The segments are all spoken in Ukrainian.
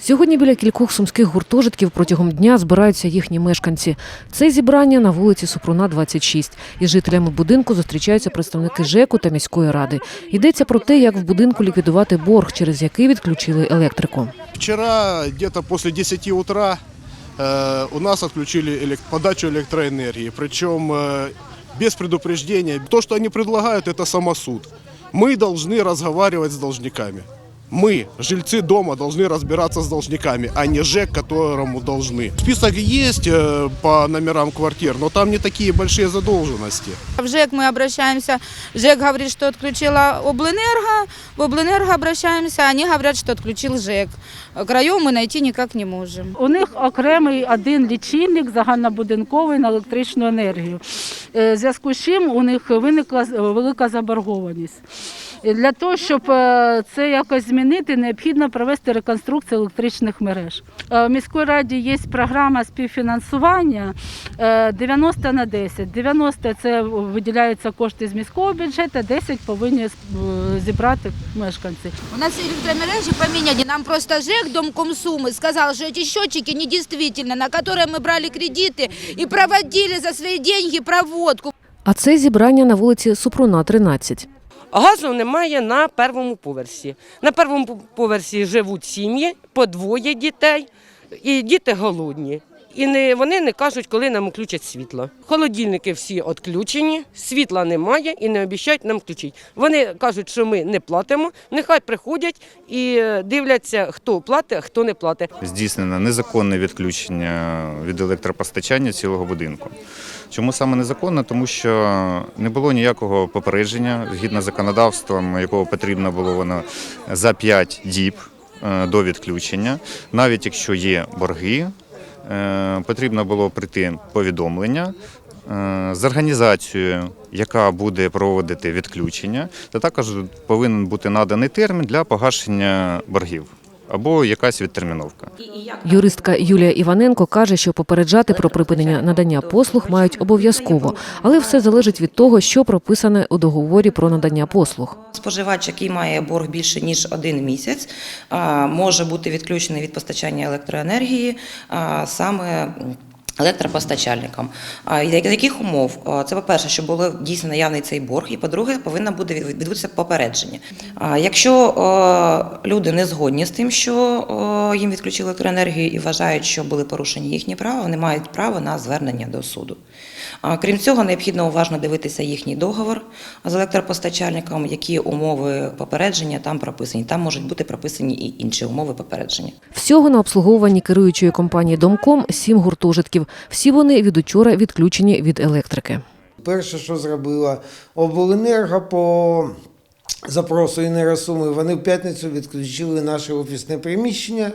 Сьогодні біля кількох сумських гуртожитків протягом дня збираються їхні мешканці. Це зібрання на вулиці Супруна, 26. Із жителями будинку зустрічаються представники ЖЕКу та міської ради. Йдеться про те, як в будинку ліквідувати борг, через який відключили електрику. Вчера где-то после 10 утра э, у нас отключили элек- подачу электроэнергии, причем э, без предупреждения. То, что они предлагают, это самосуд. Мы должны разговаривать с должниками. Мы, жильцы дома, должны разбираться с должниками, а не ЖЭК, которому должны. Список есть э, по номерам квартир, но там не такие большие задолженности. В ЖЭК мы обращаемся, ЖЭК говорит, что отключила Облэнерго, в Облэнерго обращаемся, они говорят, что отключил ЖЭК. Краев мы найти никак не можем. У них окремий один лічильник загальнобудинковий на електричну енергію. Е, В зв'язку з чим у них виникла з- велика заборгованість. І Для того, щоб е, це якось змінити, необхідно провести реконструкцію електричних мереж. Е, В міській раді є програма співфінансування е, 90 на 10. 90 – це виділяються кошти з міського бюджету, 10 повинні е, зібрати мешканці. У нас электромережи поменяли, нам просто ЖЭК, Домком Сумы, сказал, что эти счетчики недействительны, на которые мы брали кредиты и проводили за свои деньги проводку. А це зібрання на вулиці Супруна, 13. Газу немає на першому поверсі. На першому поверсі живуть сім'ї, по двоє дітей, і діти голодні. І не, вони не кажуть, коли нам включать світло. Холодильники всі відключені, світла немає і не обіцяють нам включити. Вони кажуть, що ми не платимо, нехай приходять і е, дивляться, хто платить, а хто не платить. здійснено незаконне відключення від електропостачання цілого будинку. Чому саме незаконно? Тому що не було ніякого попередження згідно законодавством, якого потрібно було воно за 5 діб е, до відключення. Навіть якщо є борги, потрібно було прийти повідомлення. е, З організацією, яка буде проводити відключення, та також повинен бути наданий термін для погашення боргів або якась відтерміновка. Юристка Юлія Іваненко каже, що попереджати про припинення надання послуг мають обов'язково, але все залежить від того, що прописане у договорі про надання послуг. Споживач, який має борг більше ніж один місяць, може бути відключений від постачання електроенергії а, саме. Електропостачальникам. З яких умов? Це, по-перше, щоб було дійсно наявний цей борг, і по-друге, повинно буде від- відбутися попередження. А Якщо люди не згодні з тим, що їм відключили електроенергію і вважають, що були порушені їхні права, вони мають право на звернення до суду. Крім цього, необхідно уважно дивитися їхній договор з електропостачальником, які умови попередження там прописані. Там можуть бути прописані і інші умови попередження. Всього на обслуговуванні керуючої компанії Домком сім гуртожитків. Всі вони від учора відключені від електрики. Перше, що зробила обленерго по запросу Інеросуми, вони в п'ятницю відключили наше офісне приміщення.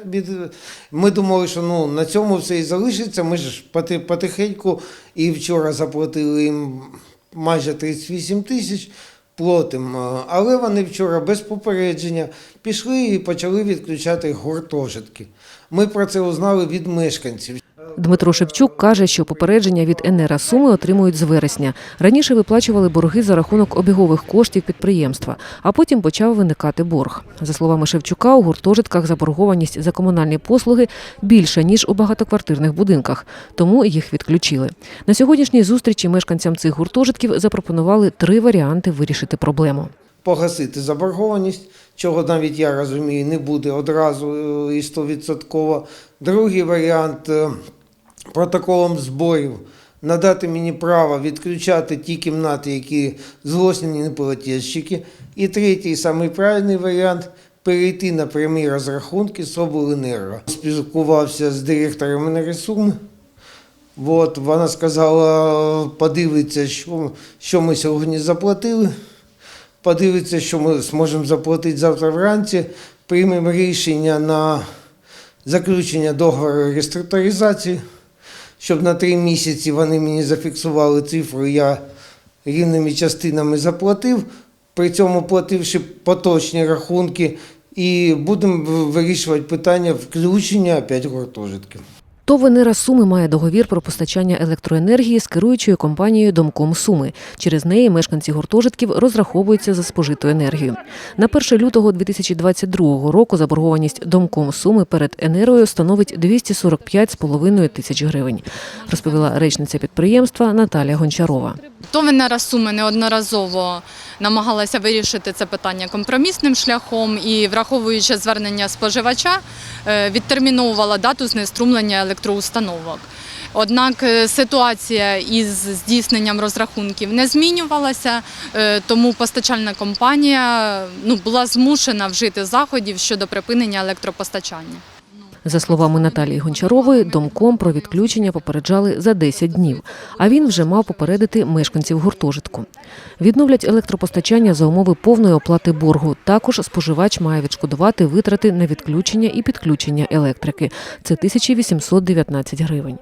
Ми думали, що ну, на цьому все і залишиться. Ми ж потихеньку і вчора заплатили їм майже 38 тисяч. Платимо. Але вони вчора без попередження пішли і почали відключати гуртожитки. Ми про це узнали від мешканців. Дмитро Шевчук каже, що попередження від Енера Суми отримують з вересня. Раніше виплачували борги за рахунок обігових коштів підприємства, а потім почав виникати борг. За словами Шевчука, у гуртожитках заборгованість за комунальні послуги більша ніж у багатоквартирних будинках, тому їх відключили. На сьогоднішній зустрічі мешканцям цих гуртожитків запропонували три варіанти вирішити проблему. погасити заборгованість, чого навіть я розумію, не буде одразу е, і стовідсотково. Другий варіант е, протоколом зборів надати мені право відключати ті кімнати, які злосні неплательщики. І третій, самий правильний варіант. Перейти на прямі розрахунки з обленерго. Спілкувався з директором енергосуми. От, вона сказала, подивиться, що, що ми сьогодні заплатили подивиться, що ми зможемо заплатити завтра вранці, приймемо рішення на заключення договору реструктуризації, щоб на три місяці вони мені зафіксували цифру, я рівними частинами заплатив, при цьому плативши поточні рахунки, і будемо вирішувати питання включення опять гуртожитків. ТОВ «Енера Суми має договір про постачання електроенергії з керуючою компанією Домком Суми. Через неї мешканці гуртожитків розраховуються за спожиту енергію. На 1 лютого 2022 року заборгованість Домком Суми перед Енерою становить 245,5 тисяч гривень, розповіла речниця підприємства Наталія Гончарова. Товенера Суми неодноразово намагалася вирішити це питання компромісним шляхом і, враховуючи звернення споживача, е, відтерміновувала дату знеструмлення електроустановок. Однак е, ситуація із здійсненням розрахунків не змінювалася, е, тому постачальна компанія ну, була змушена вжити заходів щодо припинення електропостачання. За словами Наталії Гончарової, домком про відключення попереджали за 10 днів, а він вже мав попередити мешканців гуртожитку. Відновлять електропостачання за умови повної оплати боргу. Також споживач має відшкодувати витрати на відключення і підключення електрики. Це 1819 гривень.